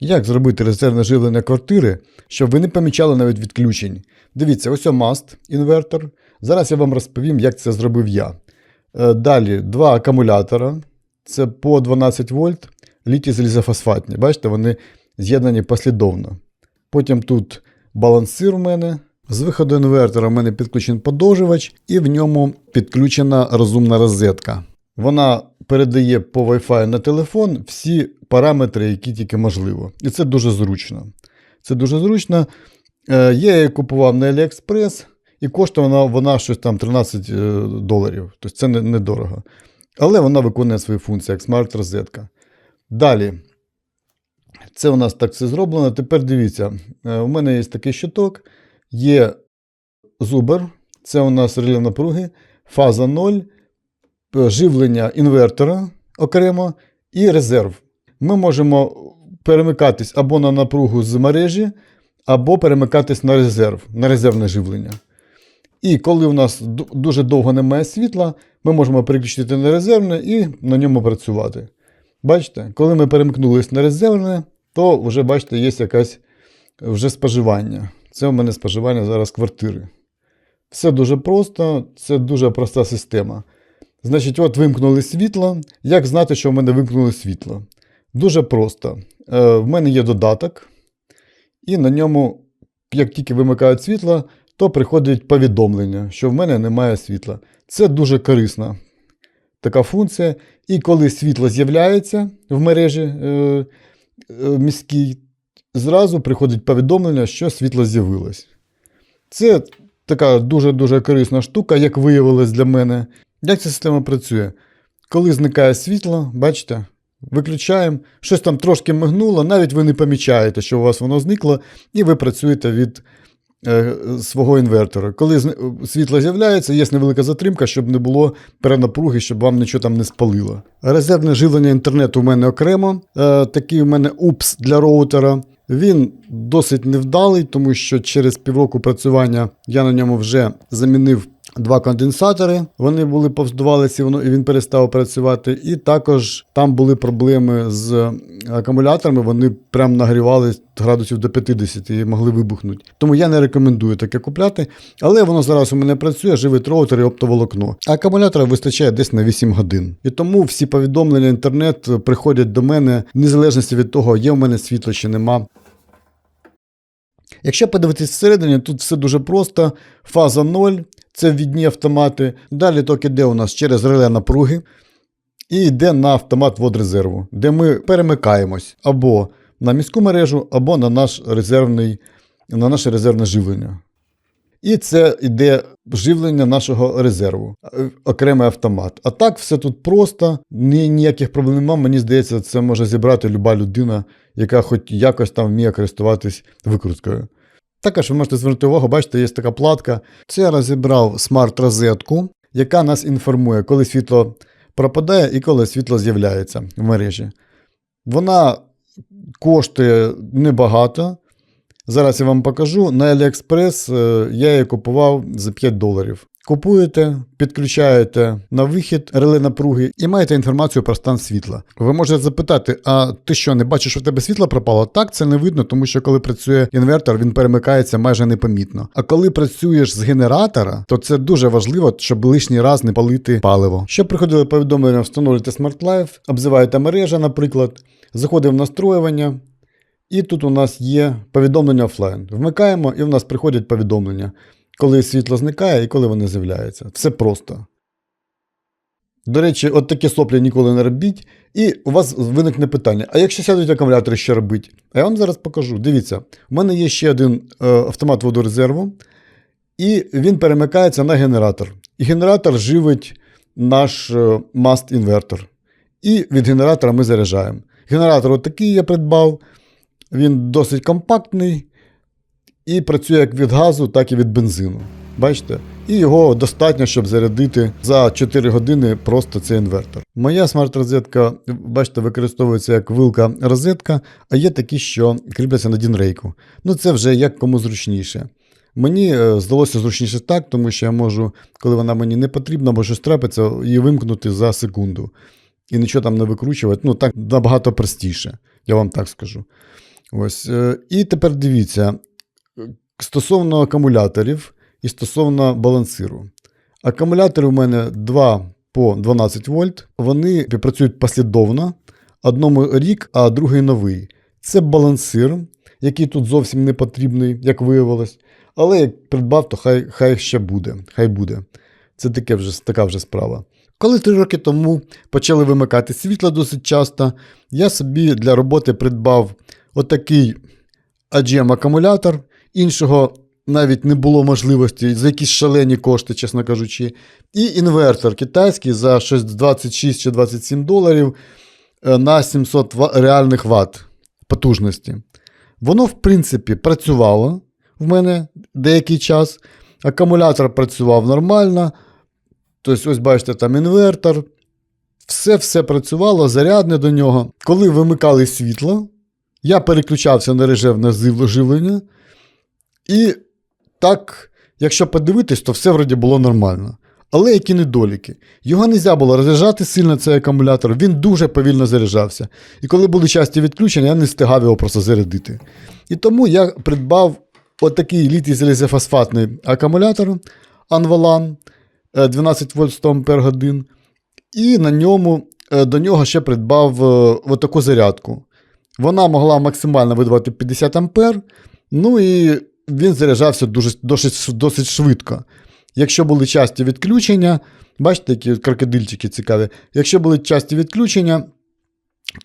Як зробити резервне живлення квартири, щоб ви не помічали навіть відключень? Дивіться, ось маст інвертор. Зараз я вам розповім, як це зробив я. Е, Далі два акумулятора. Це по 12 вольт, літі залізофосфатні. Бачите, вони з'єднані послідовно. Потім тут балансир в мене. З виходу інвертора в мене підключений подовжувач, і в ньому підключена розумна розетка. Вона передає по Wi-Fi на телефон всі параметри, які тільки можливо. І це дуже зручно. Це дуже зручно. Е, Я її купував на AliExpress, і коштує вона, щось там 13 е, доларів. Тобто це недорого. Але вона виконує свої функції, як смарт-розетка. Далі. Це у нас так все зроблено. Тепер дивіться, е, у мене є такий щиток, є зубер, це у нас реле напруги, фаза 0, е, живлення інвертора окремо і резерв. Ми можемо перемикатись або на напругу з мережі, або перемикатись на резерв, на резервне живлення. І коли у нас дуже довго немає світла, ми можемо переключити на резервне і на ньому працювати. Бачите, коли ми перемкнулись на резервне, то вже, бачите, є якась вже споживання. Це у мене споживання зараз квартири. Все дуже просто, це дуже проста система. Значить, от вимкнули світло. Як знати, що в мене вимкнули світло? Дуже просто. Е, в мене є додаток, і на ньому, як тільки вимикають світло, то приходить повідомлення, що в мене немає світла. Це дуже корисна така функція. І коли світло з'являється в мережі е, е, міській, зразу приходить повідомлення, що світло з'явилось. Це така дуже-дуже корисна штука, як виявилось для мене. Як ця система працює? Коли зникає світло, бачите, виключаємо, щось там трошки мигнуло, навіть ви не помічаєте, що у вас воно зникло, і ви працюєте від е, свого інвертора. Коли світло з'являється, є невелика затримка, щоб не було перенапруги, щоб вам нічого там не спалило. Резервне живлення інтернету у мене окремо. Е, такий у мене упс для роутера. Він досить невдалий, тому що через півроку працювання я на ньому вже замінив два конденсатори. Вони були повздувалися, і він перестав працювати. І також там були проблеми з акумуляторами. Вони прям нагрівали градусів до 50 і могли вибухнути. Тому я не рекомендую таке купляти. Але воно зараз у мене працює, живить роутер і оптоволокно. Акумулятора вистачає десь на 8 годин. І тому всі повідомлення інтернет приходять до мене в незалежності від того, є в мене світло чи нема. Якщо подивитись всередині, тут все дуже просто. Фаза 0, це ввідні автомати. Далі ток іде у нас через реле напруги і йде на автомат водрезерву, де ми перемикаємось або на міську мережу, або на наш резервний, на наше резервне живлення. І це йде живлення нашого резерву, е, окремий автомат. А так все тут просто, ні, ніяких проблем немає. Мені здається, це може зібрати люба людина, яка хоч якось там вміє користуватись викруткою. Також ви можете звернути увагу, бачите, є така платка. Це я розібрав смарт-розетку, яка нас інформує, коли світло пропадає і коли світло з'являється в мережі. Вона коштує небагато. Зараз я вам покажу. На AliExpress е, я її купував за 5 доларів. Купуєте, підключаєте на вихід реле напруги і маєте інформацію про стан світла. Ви можете запитати: а ти що, не бачиш, що в тебе світло пропало? Так, це не видно, тому що коли працює інвертор, він перемикається майже непомітно. А коли працюєш з генератора, то це дуже важливо, щоб лишній раз не палити паливо. Щоб приходили повідомлення, встановлюйте Smart Life, обзиваєте мережа, наприклад, заходимо в настроювання. І тут у нас є повідомлення офлайн. Вмикаємо, і в нас приходять повідомлення, коли світло зникає і коли вони з'являються. Все просто. До речі, от такі соплі ніколи не робіть. І у вас виникне питання: а якщо сядуть акумулятори, що робить? А я вам зараз покажу. Дивіться, у мене є ще один е, автомат водорезерву, і він перемикається на генератор. І генератор живить наш е, маст-інвертор. І від генератора ми заряджаємо. Генератор отакий я придбав. Він досить компактний і працює як від газу, так і від бензину. Бачите? І його достатньо, щоб зарядити за 4 години просто цей інвертор. Моя смарт-розетка, бачите, використовується як вилка розетка, а є такі, що кріпляться на дінрейку. Ну це вже як кому зручніше. Мені е, здалося зручніше так, тому що я можу, коли вона мені не потрібна, або щось трапиться, її вимкнути за секунду. І нічого там не викручувати. Ну, так набагато простіше, я вам так скажу. Ось. е, І тепер дивіться, стосовно акумуляторів і стосовно балансиру. Акумулятори у мене 2 по 12 вольт. Вони працюють послідовно. Одному рік, а другий новий. Це балансир, який тут зовсім не потрібний, як виявилось. Але як придбав, то хай, хай ще буде. Хай буде. Це таке вже, така вже справа. Коли три роки тому почали вимикати світло досить часто, я собі для роботи придбав отакий AGM-акумулятор. Іншого навіть не було можливості за якісь шалені кошти, чесно кажучи. І інвертор китайський за щось 26 чи 27 доларів е, на 700 реальних ватт потужності. Воно, в принципі, працювало в мене деякий час. Акумулятор працював нормально. Тобто, ось бачите, там інвертор. Все-все працювало, зарядне до нього. Коли вимикали світло, я переключався на зив- живлення. І так, якщо подивитись, то все вроді було нормально. Але які недоліки. Його не можна було розряджати сильно, цей акумулятор, він дуже повільно заряджався. І коли були часті відключення, я не встигав його просто зарядити. І тому я придбав отакий літій залізофосфатний акумулятор Anvalan е, 12 вольт 100 ампер годин. І на ньому, е, до нього ще придбав е, отаку зарядку. Вона могла максимально видавати 50 ампер, ну і він заряджався дуже, досить, досить швидко. Якщо були часті відключення, бачите, які крокодильчики цікаві. Якщо були часті відключення,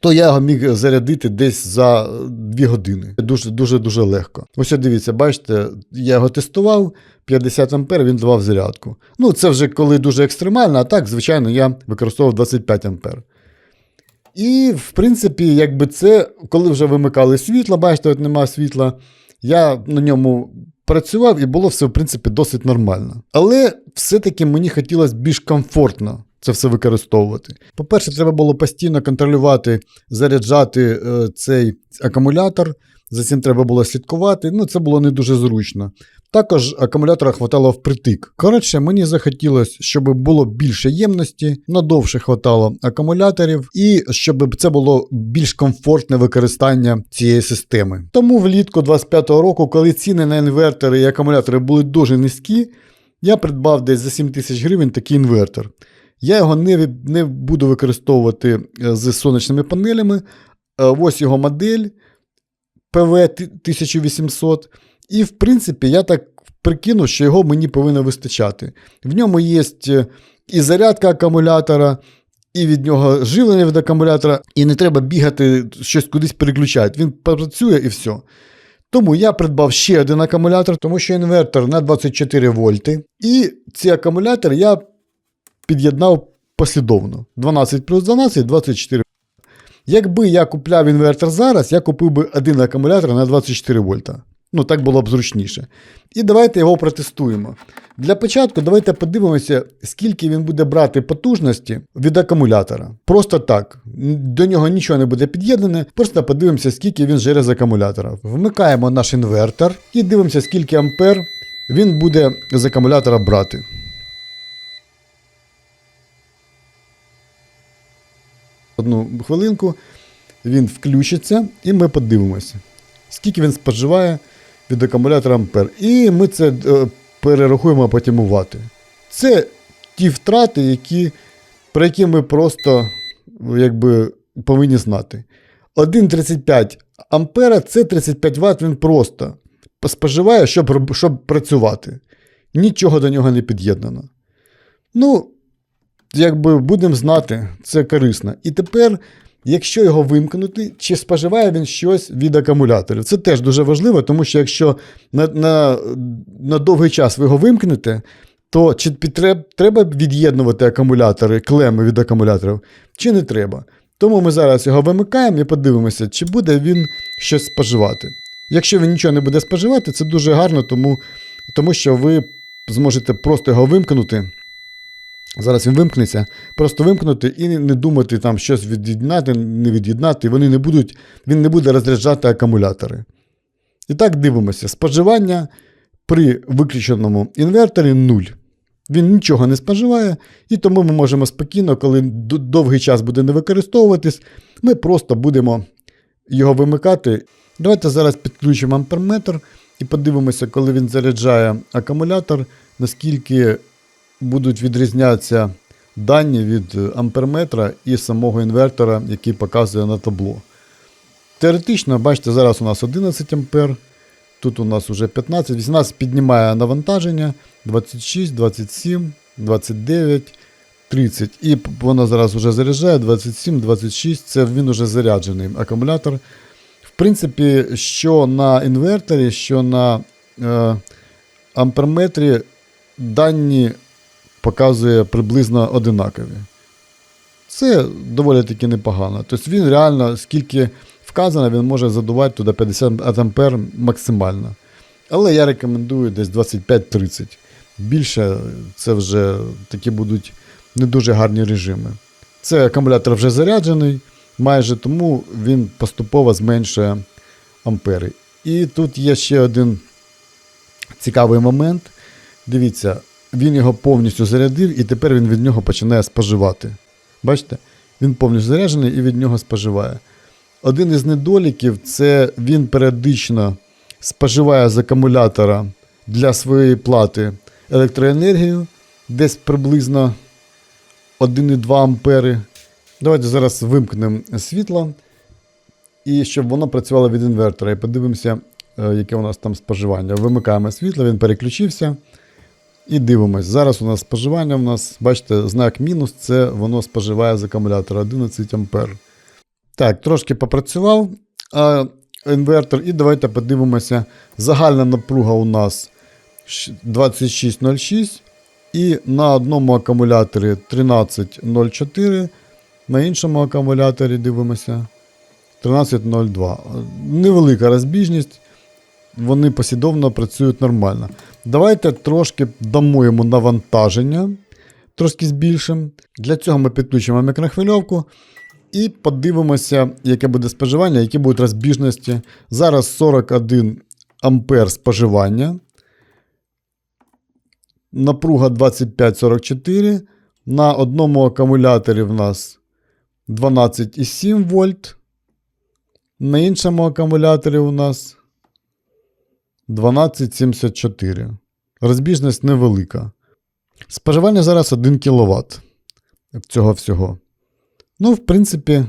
то я його міг зарядити десь за 2 години. Дуже дуже дуже легко. Ось дивіться, бачите, я його тестував, 50 ампер він давав зарядку. Ну, це вже коли дуже екстремально, а так, звичайно, я використовував 25 ампер. І, в принципі, якби це, коли вже вимикали світло, бачите, от нема світла, я на ньому працював і було все, в принципі, досить нормально. Але все-таки мені хотілося більш комфортно це все використовувати. По-перше, треба було постійно контролювати, заряджати е, цей акумулятор. За цим треба було слідкувати. Ну, це було не дуже зручно. Також акумулятора хватало впритик. Коротше, мені захотілося, щоб було більше ємності, надовше хватало акумуляторів, і щоб це було більш комфортне використання цієї системи. Тому влітку 25-го року, коли ціни на інвертори і акумулятори були дуже низькі, я придбав десь за 7 тисяч гривень такий інвертор. Я його не, не буду використовувати е, з сонячними панелями. Е, Ось його модель PV 1800. І, в принципі, я так прикинув, що його мені повинно вистачати. В ньому є е, і зарядка акумулятора, і від нього живлення від акумулятора, і не треба бігати, щось кудись переключати. Він працює і все. Тому я придбав ще один акумулятор, тому що інвертор на 24 вольти. І ці акумулятори я під'єднав послідовно. 12 плюс 12, 24 Якби я купляв інвертор зараз, я купив би один акумулятор на 24 вольта. Ну, так було б зручніше. І давайте його протестуємо. Для початку давайте подивимося, скільки він буде брати потужності від акумулятора. Просто так. До нього нічого не буде під'єднане, просто подивимося, скільки він жере з акумулятора. Вмикаємо наш інвертор і дивимося, скільки ампер він буде з акумулятора брати. Одну хвилинку він включиться, і ми подивимося, скільки він споживає від акумулятора ампер. І ми це е, перерахуємо потім у вати. Це ті втрати, які, про які ми просто якби, повинні знати. 1,35 ампера це 35 Вт, він просто споживає, щоб, щоб працювати. Нічого до нього не під'єднано. Ну, якби будемо знати, це корисно. І тепер, якщо його вимкнути, чи споживає він щось від акумуляторів. Це теж дуже важливо, тому що якщо на, на, на довгий час ви його вимкнете, то чи підтреб- треба від'єднувати акумулятори, клеми від акумуляторів, чи не треба. Тому ми зараз його вимикаємо і подивимося, чи буде він щось споживати. Якщо він нічого не буде споживати, це дуже гарно, тому, тому що ви зможете просто його вимкнути. Зараз він вимкнеться, просто вимкнути і не думати там щось від'єднати, не від'єднати. Вони не будуть, він не буде розряджати акумулятори. І так дивимося. Споживання при виключеному інверторі 0. Він нічого не споживає, і тому ми можемо спокійно, коли довгий час буде не використовуватись, ми просто будемо його вимикати. Давайте зараз підключимо амперметр і подивимося, коли він заряджає акумулятор, наскільки будуть відрізнятися дані від е, амперметра і самого інвертора, який показує на табло. Теоретично, бачите, зараз у нас 11 ампер, тут у нас вже 15, 18 піднімає навантаження 26, 27, 29, 30. І воно зараз вже заряджає 27, 26. Це він вже заряджений акумулятор. В принципі, що на інверторі, що на е, амперметрі дані показує приблизно одинакові. Це доволі таки непогано. Тобто він реально, скільки вказано, він може задувати туди 50 ампер максимально. Але я рекомендую десь 25-30. Більше це вже такі будуть не дуже гарні режими. Це акумулятор вже заряджений, майже тому він поступово зменшує ампери. І тут є ще один цікавий момент. Дивіться, він його повністю зарядив, і тепер він від нього починає споживати. Бачите? Він повністю заряджений і від нього споживає. Один із недоліків це він періодично споживає з акумулятора для своєї плати електроенергію, десь приблизно 1,2 ампери. Давайте зараз вимкнемо світло, і щоб воно працювало від інвертора. І подивимося, е, яке у нас там споживання. Вимикаємо світло, він переключився. І дивимось. Зараз у нас споживання, у нас, бачите, знак мінус це воно споживає з акумулятора 11 ампер. Так, трошки попрацював а, інвертор, і давайте подивимося. Загальна напруга у нас 2606. І на одному акумуляторі 1304, на іншому акумуляторі дивимося 1302. Невелика розбіжність, вони послідовно працюють нормально. Давайте трошки дамо навантаження, трошки збільшимо. Для цього ми підключимо мікрохвильовку і подивимося, яке буде споживання, які будуть розбіжності. Зараз 41 ампер споживання. Напруга 2544. На одному акумуляторі в нас 12,7 вольт. На іншому акумуляторі у нас 12,74. Розбіжність невелика. Споживання зараз 1 кВт цього всього. Ну, в принципі,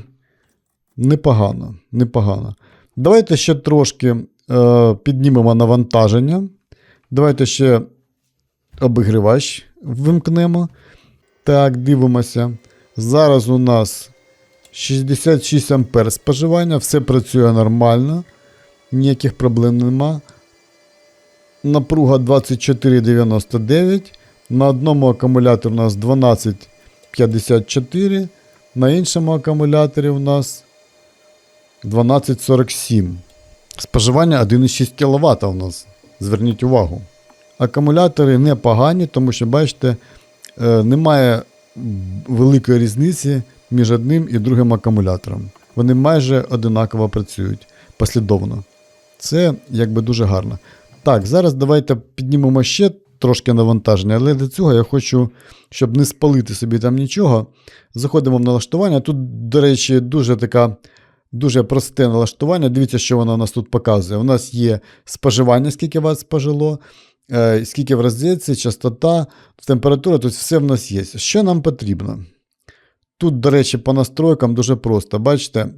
непогано. непогано. Давайте ще трошки е, піднімемо навантаження. Давайте ще обігрівач вимкнемо. Так, дивимося. Зараз у нас 66 ампер споживання, все працює нормально, ніяких проблем нема. Напруга 24,99. На одному акумуляторі у нас 12,54. На іншому акумуляторі у нас 12,47. Споживання 1,6 кВт у нас. Зверніть увагу. Акумулятори непогані, тому що, бачите, е, немає великої різниці між одним і другим акумулятором. Вони майже одинаково працюють послідовно. Це якби дуже гарно. Так, зараз давайте піднімемо ще трошки навантаження, але для цього я хочу, щоб не спалити собі там нічого. Заходимо в налаштування. Тут, до речі, дуже така. Дуже просте налаштування. Дивіться, що воно у нас тут показує. У нас є споживання, скільки вас спожило, е, скільки в розетці, частота, температура, тут все в нас є. Що нам потрібно? Тут, до речі, по настройкам дуже просто. Бачите,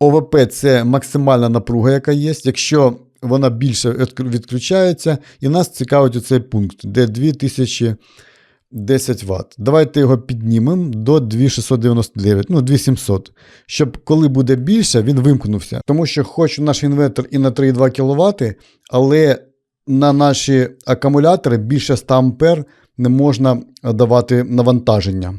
ОВП це максимальна напруга, яка є. Якщо вона більше відключається, і нас цікавить оцей пункт, де 2010 Вт. Давайте його піднімемо до 2699, ну 2700, щоб коли буде більше, він вимкнувся. Тому що хоч наш інвертор і на 3,2 кВт, але на наші акумулятори більше 100 А не можна давати навантаження.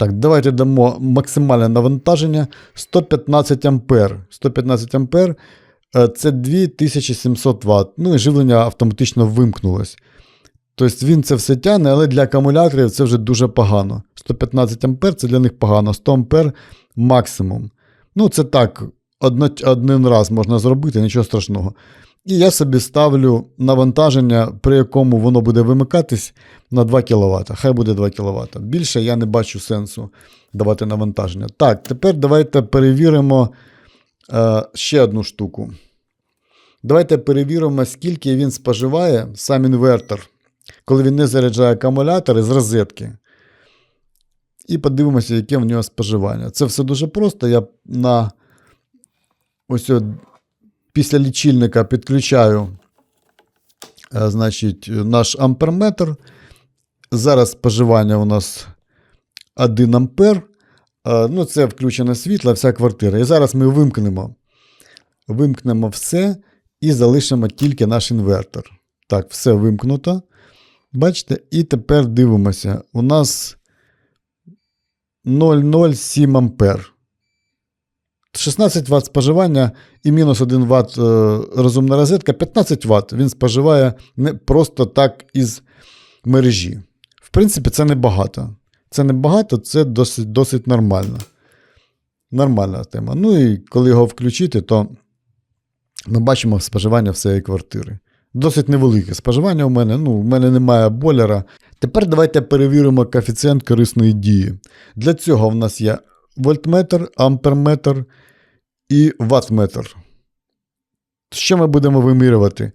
Так, давайте дамо максимальне навантаження 115 ампер. 115 ампер це 2700 Вт. Ну і живлення автоматично вимкнулось. Тобто він це все тягне, але для акумуляторів це вже дуже погано. 115 ампер це для них погано, 100 ампер максимум. Ну, це так, одно, один раз можна зробити, нічого страшного. І я собі ставлю навантаження, при якому воно буде вимикатись на 2 кВт. Хай буде 2 кВт. Більше я не бачу сенсу давати навантаження. Так, тепер давайте перевіримо Е, ще одну штуку. Давайте перевіримо, скільки він споживає сам інвертор, коли він не заряджає акумулятори з розетки. І подивимося, яке в нього споживання. Це все дуже просто. Я на ось після лічильника підключаю е, значить, наш амперметр. Зараз споживання у нас 1 ампер. Е, Ну, це включене світло, вся квартира. І зараз ми вимкнемо. Вимкнемо все і залишимо тільки наш інвертор. Так, все вимкнуто. Бачите? І тепер дивимося. У нас 0,07 ампер. 16 Вт споживання і мінус 1 Вт е, розумна розетка, 15 Вт. Він споживає не просто так із мережі. В принципі, це небагато. Це небагато, це досить досить нормально. Нормальна тема. Ну і коли його включити, то ми бачимо споживання всієї квартири. Досить невелике споживання у мене. Ну, у мене немає бойлера. Тепер давайте перевіримо коефіцієнт корисної дії. Для цього в нас є вольтметр, амперметр і ваттметр. Що ми будемо вимірювати?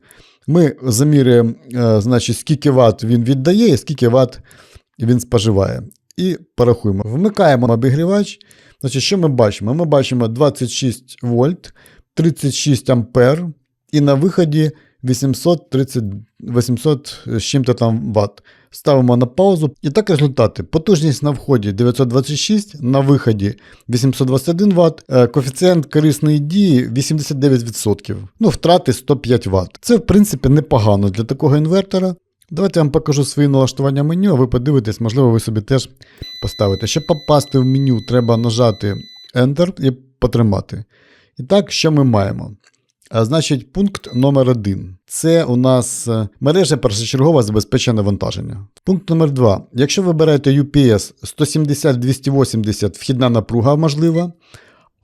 Ми замірюємо, е, значить, скільки Вт він віддає і скільки Вт він споживає. І порахуємо. Вмикаємо обігрівач. Значить, Що ми бачимо? Ми бачимо 26 вольт, 36 ампер, і на виході 830, 800 з чим-то там ватт. Ставимо на паузу. І так результати. Потужність на вході 926, на виході 821 Вт, е, коефіцієнт корисної дії 89%. Ну, втрати 105 Вт. Це, в принципі, непогано для такого інвертора. Давайте я вам покажу свої налаштування меню, а ви подивитесь, можливо, ви собі теж поставите. Щоб попасти в меню, треба нажати Enter і потримати. І так, що ми маємо? А, Значить, пункт номер 1 Це у нас е, мережа першочергове забезпечення навантаження. Пункт номер 2 Якщо ви берете UPS 170-280 вхідна напруга можлива,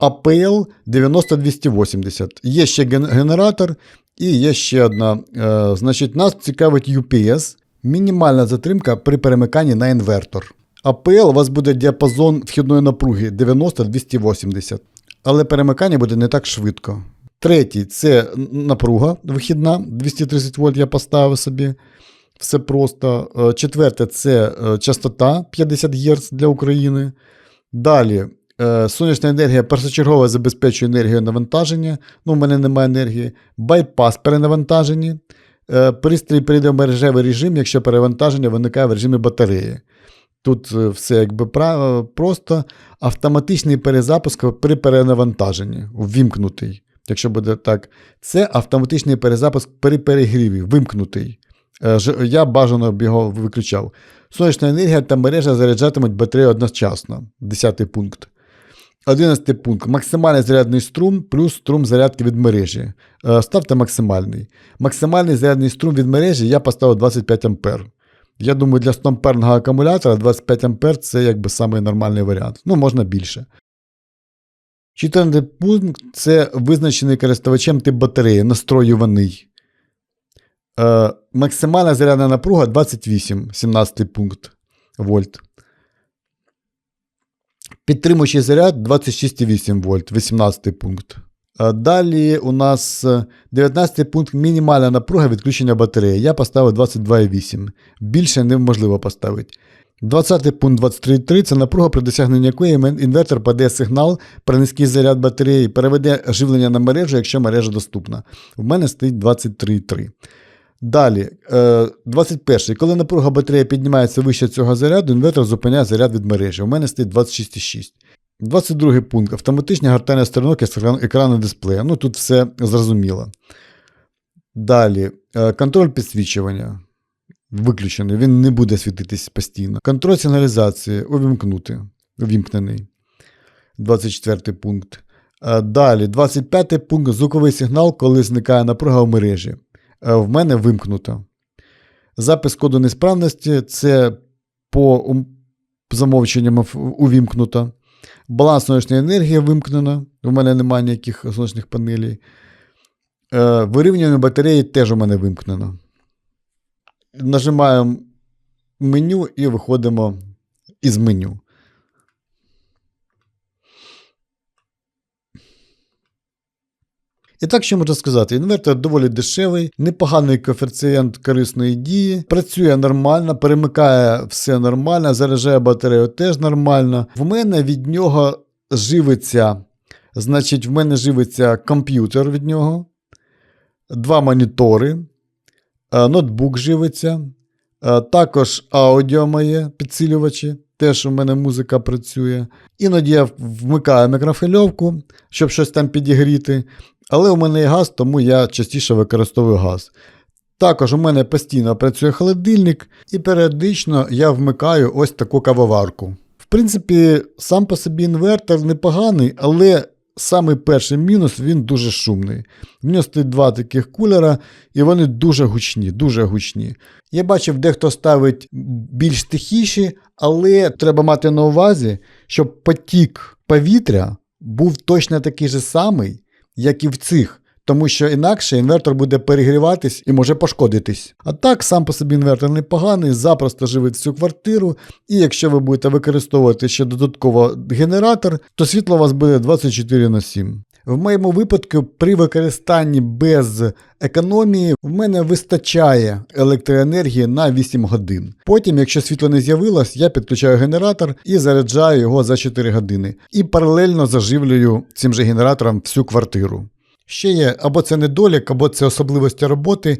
APL 90-280. Є ще генератор і є ще одна. Е, значить, нас цікавить UPS, мінімальна затримка при перемиканні на інвертор. APL у вас буде діапазон вхідної напруги 90-280, але перемикання буде не так швидко. Третій це напруга вихідна, 230 вольт я поставив собі. Все просто. Е, Четверте це е, частота 50 Гц для України. Далі сонячна енергія першочергово забезпечує енергію навантаження. Ну, у мене немає енергії. Байпас перенавантажені. Е, Пристрій перейде в мережевий режим, якщо перевантаження виникає в режимі батареї. Тут е, все якби е, просто автоматичний перезапуск при перенавантаженні, ввімкнутий. Якщо буде так, це автоматичний перезапуск при перегріві, вимкнутий. Е, Я бажано б його виключав. Сонячна енергія та мережа заряджатимуть батарею одночасно. 10 пункт. 11 пункт. Максимальний зарядний струм плюс струм зарядки від мережі. Е, Ставте максимальний. Максимальний зарядний струм від мережі я поставив 25 А. Я думаю, для 100 амперного акумулятора 25 А це якби самий нормальний варіант. Ну, можна більше. 14 пункт це визначений користувачем тип батареї, настроюваний. Е, максимальна зарядна напруга 28, 17 пункт вольт. Підтримуючий заряд 26,8 вольт, 18 пункт. Е, Далі у нас е, 19 пункт мінімальна напруга відключення батареї. Я поставив 22,8. Більше неможливо поставити. 20 пункт 23.3 це напруга, при досягненні якої інвертор подає сигнал про низький заряд батареї, переведе живлення на мережу, якщо мережа доступна. В мене стоїть 23.3. Далі, е, 21. Коли напруга батареї піднімається вище цього заряду, інвертор зупиняє заряд від мережі. У мене стоїть 26,6. 22 пункт. Автоматичне гортання сторінок з екрану дисплея. Ну тут все зрозуміло. Далі, е, контроль підсвічування. Виключений, він не буде світитись постійно. Контроль сигналізації увімкнути. Увімкнений. 24 пункт. Е, Далі, 25 пункт. Звуковий сигнал, коли зникає напруга в мережі. Е, В мене вимкнуто. Запис коду несправності це по замовченням увімкнуто. Баланс сонячної енергії вимкнено. У мене немає ніяких сонячних панелей. Е, Вирівнювання батареї теж у мене вимкнено. Нажимаємо меню і виходимо із меню. І так що можна сказати, інвертор доволі дешевий, непоганий коефіцієнт корисної дії, працює нормально, перемикає все нормально, заряджає батарею теж нормально. В мене від нього живиться, значить, в мене живиться комп'ютер від нього, два монітори, е, ноутбук живиться, е, також аудіо моє підсилювачі. Теж у мене музика працює. Іноді я вмикаю мікрофильовку, щоб щось там підігріти. Але у мене є газ, тому я частіше використовую газ. Також у мене постійно працює холодильник, і періодично я вмикаю ось таку кавоварку. В принципі, сам по собі інвертор непоганий, але самий перший мінус він дуже шумний. В нього стоїть два таких кулера, і вони дуже гучні, дуже гучні. Я бачив, дехто ставить більш тихіші, але треба мати на увазі, щоб потік повітря був точно такий же самий, як і в цих. Тому що інакше інвертор буде перегріватись і може пошкодитись. А так, сам по собі інвертор непоганий, запросто живить всю квартиру, і якщо ви будете використовувати ще додатково генератор, то світло у вас буде 24 на 7. В моєму випадку, при використанні без економії, в мене вистачає електроенергії на 8 годин. Потім, якщо світло не з'явилось, я підключаю генератор і заряджаю його за 4 години. І паралельно заживлюю цим же генератором всю квартиру. Ще є або це недолік, або це особливості роботи.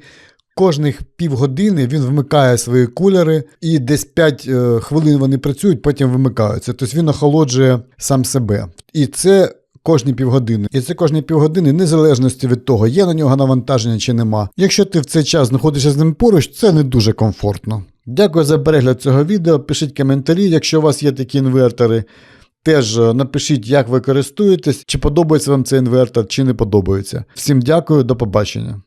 Кожних півгодини він вмикає свої кулери, і десь 5 е, хвилин вони працюють, потім вимикаються. Тобто він охолоджує сам себе. І це кожні півгодини. І це кожні півгодини, незалежності від того, є на нього навантаження чи нема. Якщо ти в цей час знаходишся з ним поруч, це не дуже комфортно. Дякую за перегляд цього відео. Пишіть коментарі, якщо у вас є такі інвертори. Теж е, напишіть, як ви користуєтесь, чи подобається вам цей інвертор, чи не подобається. Всім дякую, до побачення.